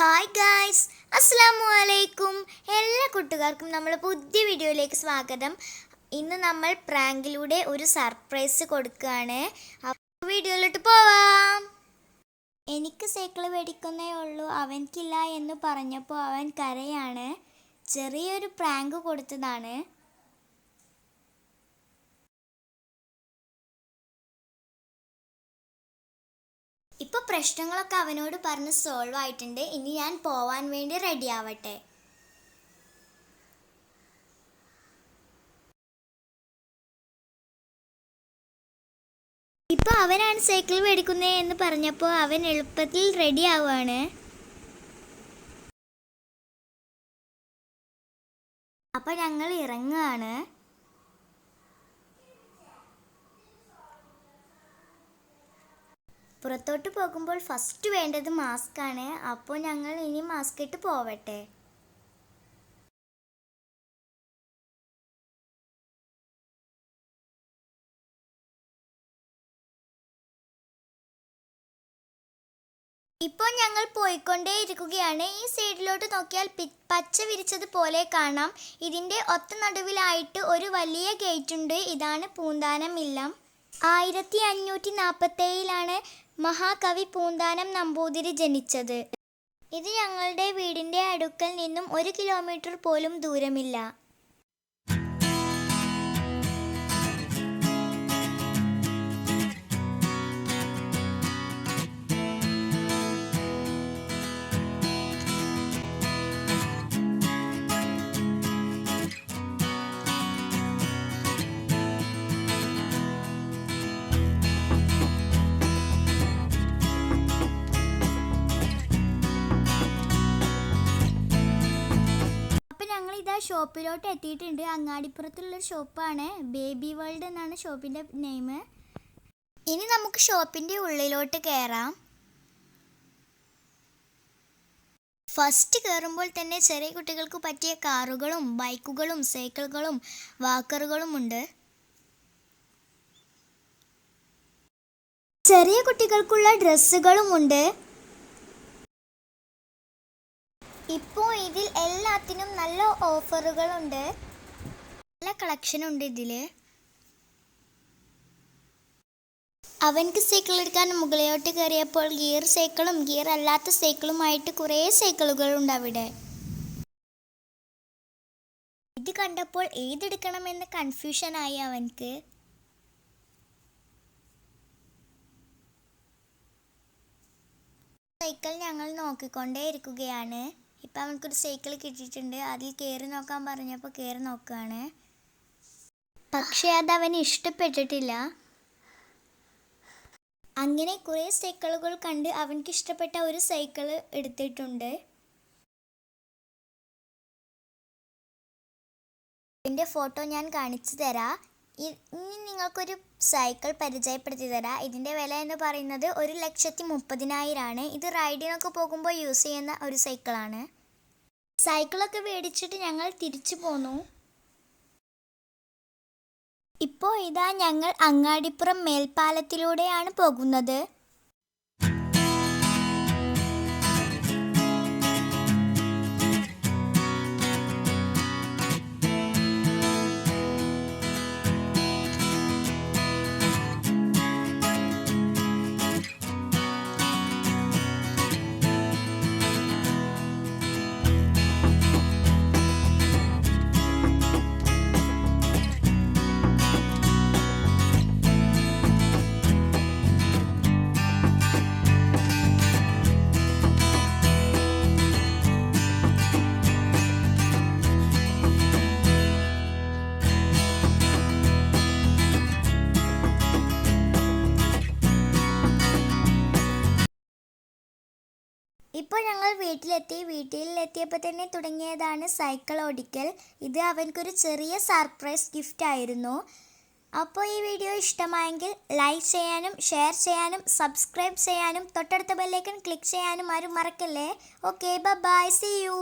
Hi guys അസ്സാമു അലൈക്കും എല്ലാ കൂട്ടുകാർക്കും നമ്മൾ പുതിയ വീഡിയോയിലേക്ക് സ്വാഗതം. ഇന്ന് നമ്മൾ പ്രാങ്കിലൂടെ ഒരു സർപ്രൈസ് കൊടുക്കുകയാണ്. അപ്പോൾ വീഡിയോയിലോട്ട് പോവാം. എനിക്ക് സൈക്കിൾ മേടിക്കുന്നേ ഉള്ളൂ. അവൻക്കില്ല എന്ന് പറഞ്ഞപ്പോൾ അവൻ കരയാണ്. ചെറിയൊരു പ്രാങ്ക് കൊടുത്തതാണ്. ഇപ്പോൾ പ്രശ്നങ്ങളൊക്കെ അവനോട് പറഞ്ഞ് സോൾവ് ആയിട്ടുണ്ട്. ഇനി ഞാൻ പോവാൻ വേണ്ടി റെഡി ആവട്ടെ. ഇപ്പോൾ അവനാണ് സൈക്കിൾ മേടിക്കുന്നത് എന്ന് പറഞ്ഞപ്പോൾ അവൻ എളുപ്പത്തിൽ റെഡി ആവുകയാണ് അപ്പോൾ ഞങ്ങൾ ഇറങ്ങുകയാണ് പുറത്തോട്ട് പോകുമ്പോൾ ഫസ്റ്റ് വേണ്ടത് മാസ്ക് ആണ്. അപ്പോൾ ഞങ്ങൾ ഇനി മാസ്ക് ഇട്ട് പോവട്ടെ. ഇപ്പോൾ ഞങ്ങൾ പോയിക്കൊണ്ടേ ഇരിക്കുകയാണ് ഈ സൈഡിലോട്ട് നോക്കിയാൽ പച്ച വിരിച്ചത് പോലെ കാണാം. ഇതിന്റെ ഒത്ത നടുവിലായിട്ട് ഒരു വലിയ ഗേറ്റ് ഉണ്ട്. ഇതാണ് പൂന്താനം ഇല്ലം. ആയിരത്തി അഞ്ഞൂറ്റി നാൽപ്പത്തേഴിലാണ് മഹാകവി പൂന്താനം നമ്പൂതിരി ജനിച്ചത്. ഇത് ഞങ്ങളുടെ വീടിന്റെ അടുക്കൽ നിന്നും ഒരു കിലോമീറ്റർ പോലും ദൂരമില്ല. ഷോപ്പിലോട്ട് എത്തിയിട്ടുണ്ട്. അങ്ങാടിപ്പുറത്തുള്ളൊരു ഷോപ്പാണ്. ബേബി വേൾഡ് എന്നാണ് ഷോപ്പിന്റെ നെയിം ഇനി നമുക്ക് ഷോപ്പിന്റെ ഉള്ളിലോട്ട് കയറാം ഫസ്റ്റ് കയറുമ്പോൾ തന്നെ ചെറിയ കുട്ടികൾക്ക് പറ്റിയ കാറുകളും ബൈക്കുകളും സൈക്കിളുകളും വാക്കറുകളും ഉണ്ട്. ചെറിയ കുട്ടികൾക്കുള്ള ഡ്രസ്സുകളും ഉണ്ട് ഇപ്പോൾ ഇതിൽ എല്ലാത്തിനും നല്ല ഓഫറുകളുണ്ട്. നല്ല കളക്ഷൻ ഉണ്ട് ഇതിൽ അവൻക്ക് സൈക്കിൾ എടുക്കാൻ മുകളിലോട്ട് കയറിയപ്പോൾ ഗിയർ സൈക്കിളും ഗിയർ അല്ലാത്ത സൈക്കിളുമായിട്ട് കുറേ സൈക്കിളുകൾ ഉണ്ട് അവിടെ. ഇത് കണ്ടപ്പോൾ ഏതെടുക്കണമെന്ന് കൺഫ്യൂഷനായി അവൻക്ക്. സൈക്കിൾ ഞങ്ങൾ നോക്കിക്കൊണ്ടേ ഇരിക്കുകയാണ് ഇപ്പം അവനക്കൊരു സൈക്കിൾ കിട്ടിയിട്ടുണ്ട്. അതിൽ കയറി നോക്കാൻ പറഞ്ഞപ്പോൾ കയറി നോക്കുകയാണ് പക്ഷേ അത് അവന് ഇഷ്ടപ്പെട്ടിട്ടില്ല. അങ്ങനെ കുറേ സൈക്കിളുകൾ കണ്ട് അവൻക്ക് ഇഷ്ടപ്പെട്ട ഒരു സൈക്കിൾ എടുത്തിട്ടുണ്ട്. ഇതിന്റെ ഫോട്ടോ ഞാൻ കാണിച്ചു തരാം. ഇനി നിങ്ങൾക്കൊരു സൈക്കിൾ പരിചയപ്പെടുത്തി തരാം. ഇതിന്റെ വില എന്ന് പറയുന്നത് ഒരു ലക്ഷത്തി മുപ്പതിനായിരമാണ് ഇത് റൈഡിനൊക്കെ പോകുമ്പോൾ യൂസ് ചെയ്യുന്ന ഒരു സൈക്കിളാണ്. സൈക്കിളൊക്കെ മേടിച്ചിട്ട് ഞങ്ങൾ തിരിച്ചു പോന്നു. ഇപ്പോൾ ഇതാ ഞങ്ങൾ അങ്ങാടിപ്പുറം മേൽപ്പാലത്തിലൂടെയാണ് പോകുന്നത്. ഇപ്പോൾ ഞങ്ങൾ വീട്ടിലെത്തി. വീട്ടിലെത്തിയപ്പോൾ തന്നെ തുടങ്ങിയതാണ് സൈക്കിൾ ഓടിക്കൽ ഇത് അവൻക്കൊരു ചെറിയ സർപ്രൈസ് ഗിഫ്റ്റ് ആയിരുന്നു. അപ്പോൾ ഈ വീഡിയോ ഇഷ്ടമായെങ്കിൽ ലൈക്ക് ചെയ്യാനും ഷെയർ ചെയ്യാനും സബ്സ്ക്രൈബ് ചെയ്യാനും തൊട്ടടുത്ത ബെല്ലൈക്കൺ ക്ലിക്ക് ചെയ്യാനും ആരും മറക്കല്ലേ? Okay bye see you.